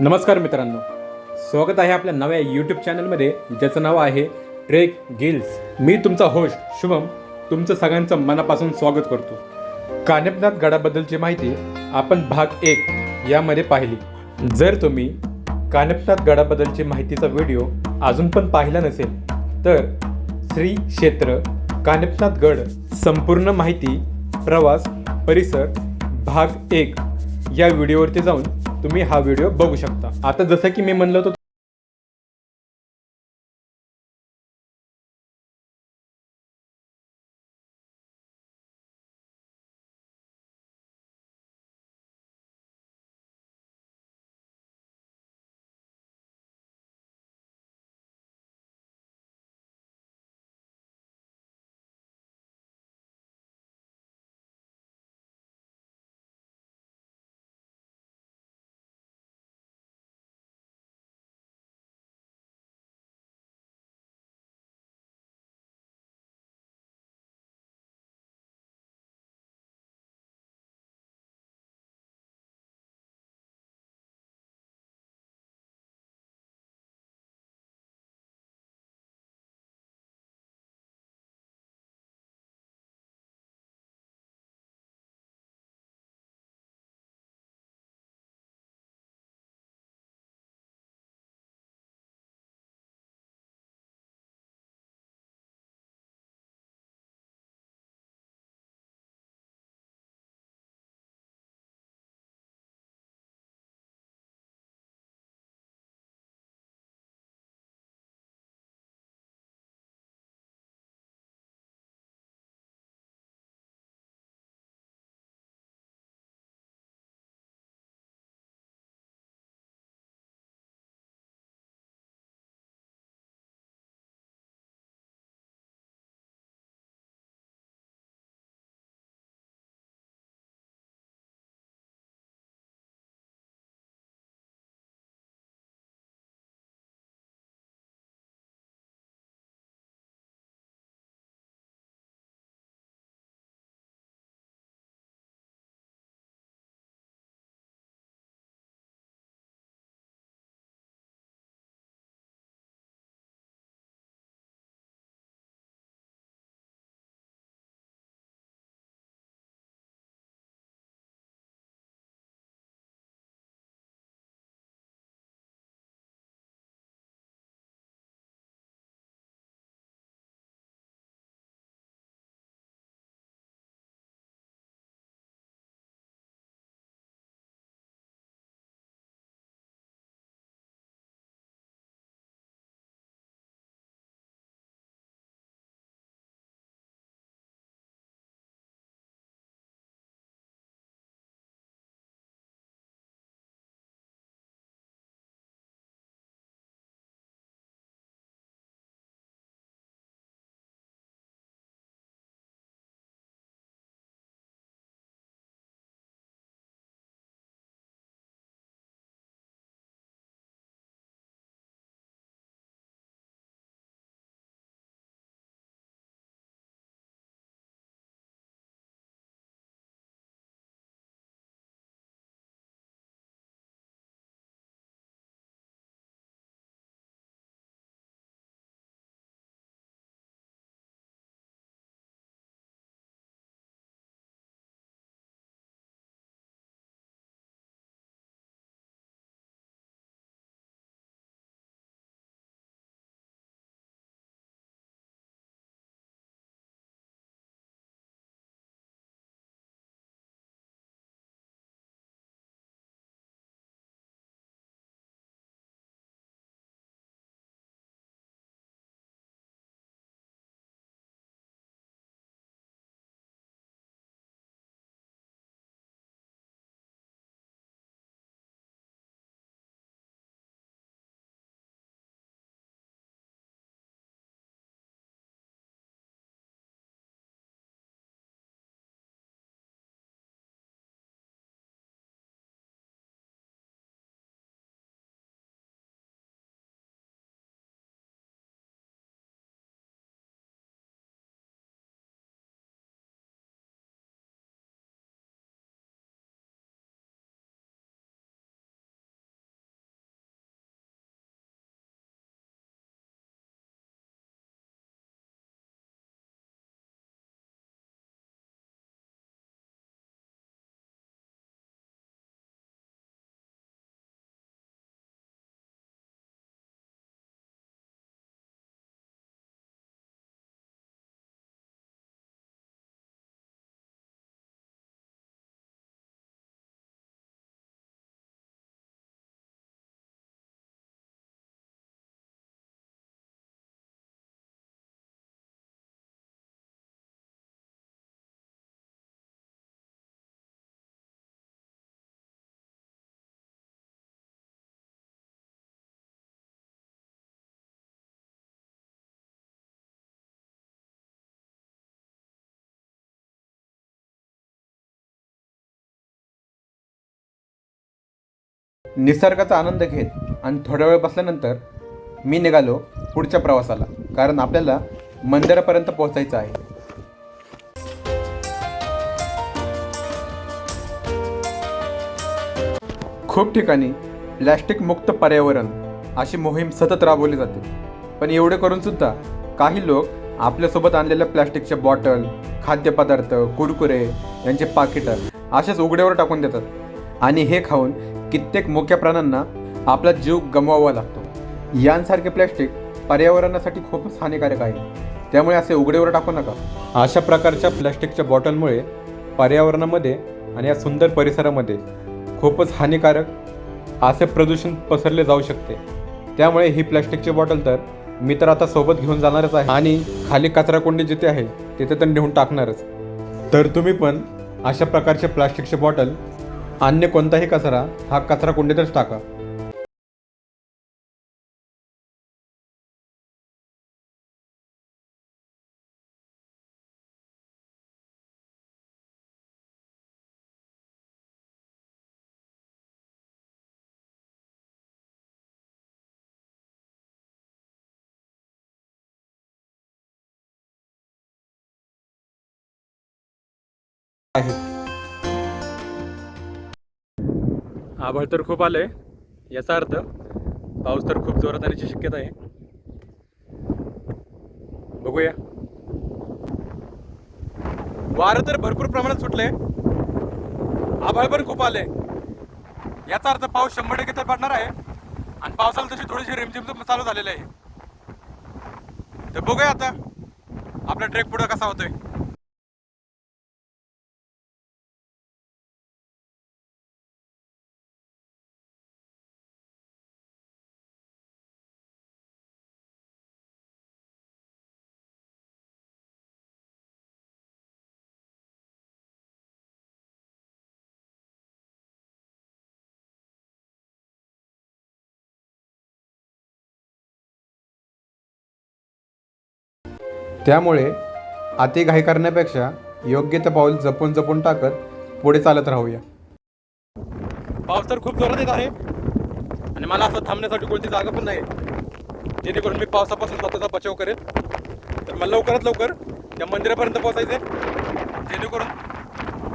नमस्कार मित्रांनो. स्वागत आहे आपल्या नव्या यूट्यूब चॅनलमध्ये ज्याचं नाव आहे ट्रेक गिल्स मी तुमचा होस्ट शुभम तुमचं सगळ्यांचं मनापासून स्वागत करतो. कानेपनाथ गडाबद्दलची माहिती आपण भाग एक यामध्ये पाहिली. जर तुम्ही कानेपनाथ गडाबद्दलची माहितीचा व्हिडिओ अजून पण पाहिला नसेल तर श्री क्षेत्र कानेपनाथ गड संपूर्ण माहिती प्रवास परिसर भाग एक. या व्हिडिओवरती जाऊन तुम्ही हा व्हिडिओ बघू शकता. आता जसं की मी म्हणलं होतं निसर्गाचा आनंद घेत आणि थोडा वेळ बसल्यानंतर मी निघालो पुढच्या प्रवासाला. कारण आपल्याला मंदिरापर्यंत पोहोचायचं आहे. खूप ठिकाणी प्लॅस्टिक मुक्त पर्यावरण अशी मोहीम सतत राबवली जाते. पण एवढे करून सुद्धा काही लोक आपल्यासोबत आणलेल्या प्लॅस्टिकच्या बॉटल खाद्यपदार्थ कुरकुरे यांचे पाकिटं असेच उघड्यावर टाकून देतात. आणि हे खाऊन कित्येक मोक्या प्राण्यांना आपला जीव गमवावा लागतो. यांसारखे प्लॅस्टिक पर्यावरणासाठी खूपच हानिकारक आहे. त्यामुळे असे उघडेवर टाकू नका. अशा प्रकारच्या प्लॅस्टिकच्या बॉटलमुळे पर्यावरणामध्ये आणि या सुंदर परिसरामध्ये खूपच हानिकारक असे प्रदूषण पसरले जाऊ शकते. त्यामुळे ही प्लॅस्टिकची बॉटल तर मी तर आता सोबत घेऊन जाणारच आहे. आणि खाली कचराकुंडी जिथे आहे तिथे तर नेऊन टाकणारच. तर तुम्ही पण अशा प्रकारचे प्लास्टिकचे बॉटल अन्य कोणताही कचरा हा कचरा कुंडीतच टाका. आहे. आभाळ तर खूप आलंय याचा अर्थ पाऊस तर खूप जोरात येण्याची शक्यता आहे. बघूया. वारं तर भरपूर प्रमाणात सुटलंय. आभाळ पण खूप आलंय. याचा अर्थ पाऊस शंभर टक्के तर पडणार आहे. आणि पावसाला तशी थोडीशी रिमझिम चालू झालेली आहे. तर बघूया आता आपला ट्रेक पुढं कसा होतोय. त्यामुळे अति घाई करण्यापेक्षा योग्य ते पाऊल जपून जपून टाकत पुढे चालत राहूया. पाऊस तर खूप जोरात येत आहे. आणि मला असं थांबण्यासाठी कोणती जागा पण नाही. जेणेकरून मी पावसापासून स्वतःचा बचाव करेल तर मला लवकरात लवकर त्या मंदिरापर्यंत पोहोचायचे जेणेकरून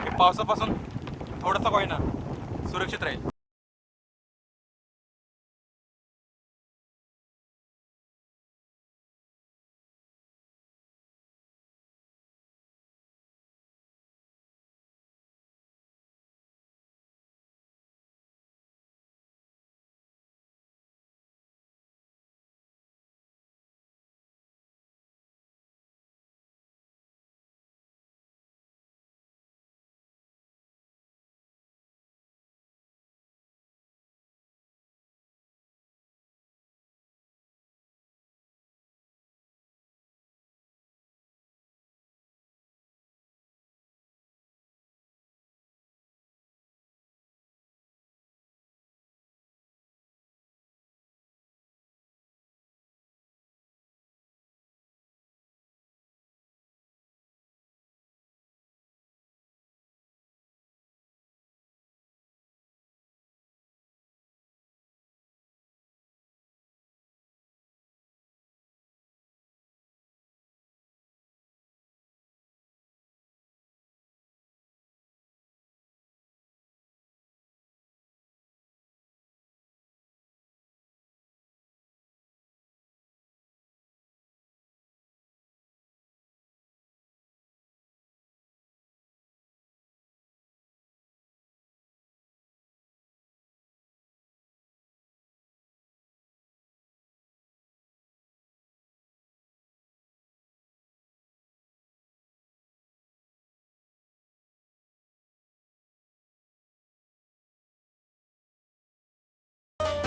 मी पावसापासून थोडासा होईना सुरक्षित राहील.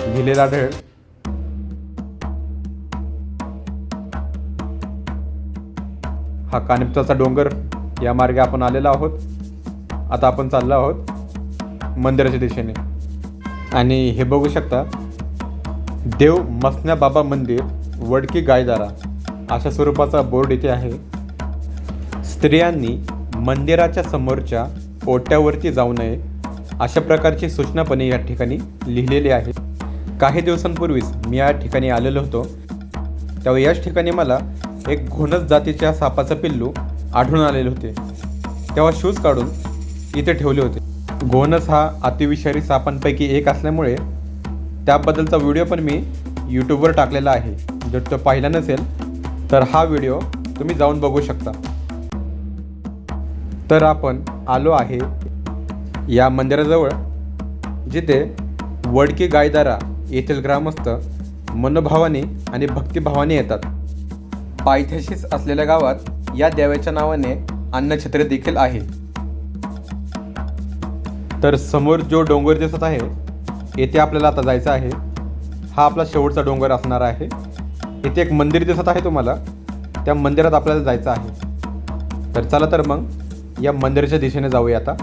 लिहिलेला आढळ हा कानिपचाचा डोंगर. या मार्गे आपण आलेलो आहोत. आता आपण चाललो आहोत मंदिराच्या दिशेने. आणि हे बघू शकता देव मसन्या बाबा मंदिर वडकी गायदारा अशा स्वरूपाचा बोर्ड इथे आहे. स्त्रियांनी मंदिराच्या समोरच्या ओट्यावरती जाऊ नये अशा प्रकारची सूचना पण या ठिकाणी लिहिलेली आहे. काही दिवसांपूर्वीच मी या ठिकाणी आलेलो होतो. तेव्हा याच ठिकाणी मला एक घोणस जातीच्या सापाचं पिल्लू आढळून आलेले होते. तेव्हा शूज काढून इथे ठेवले होते. घोणस हा अतिविषारी सापांपैकी एक असल्यामुळे त्याबद्दलचा व्हिडिओ पण मी यूट्यूबवर टाकलेला आहे. जर तो पाहिला नसेल तर हा व्हिडिओ तुम्ही जाऊन बघू शकता. तर आपण आलो आहे या मंदिराजवळ जिथे वडकी गायदारा येथील ग्रामस्थ मनोभावाने आणि भक्तिभावाने येतात. पायथ्याशीच असलेल्या गावात या देवाच्या नावाने अन्नछत्रे देखील आहे. तर समोर जो डोंगर दिसत आहे येथे आपल्याला आता जायचं आहे. हा आपला शेवटचा डोंगर असणार आहे. इथे एक मंदिर दिसत आहे तुम्हाला. त्या मंदिरात आपल्याला जायचं आहे. तर चला तर मग या मंदिराच्या दिशेने जाऊया आता.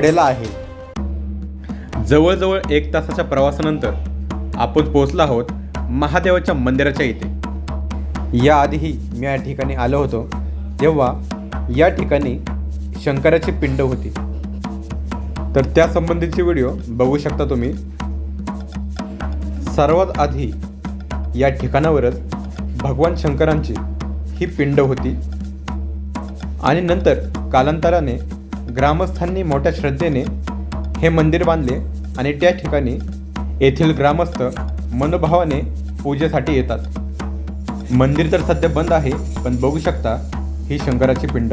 कडेला आहे. जवळजवळ एक तासाच्या प्रवासानंतर आपण पोहोचलो आहोत महादेवाच्या मंदिराच्या इथे. याआधीही मी या ठिकाणी आलो होतो तेव्हा या ठिकाणी शंकराची पिंड होती. तर त्या संबंधीचे व्हिडिओ बघू शकता तुम्ही. सर्वात आधी या ठिकाणावरच भगवान शंकरांची ही पिंड होती. आणि नंतर कालांतराने ग्रामस्थांनी मोठ्या श्रद्धेने हे मंदिर बांधले आणि त्या ठिकाणी येथील ग्रामस्थ मनोभावाने पूजेसाठी येतात. मंदिर तर सध्या बंद आहे पण बघू शकता ही शंकराची पिंड.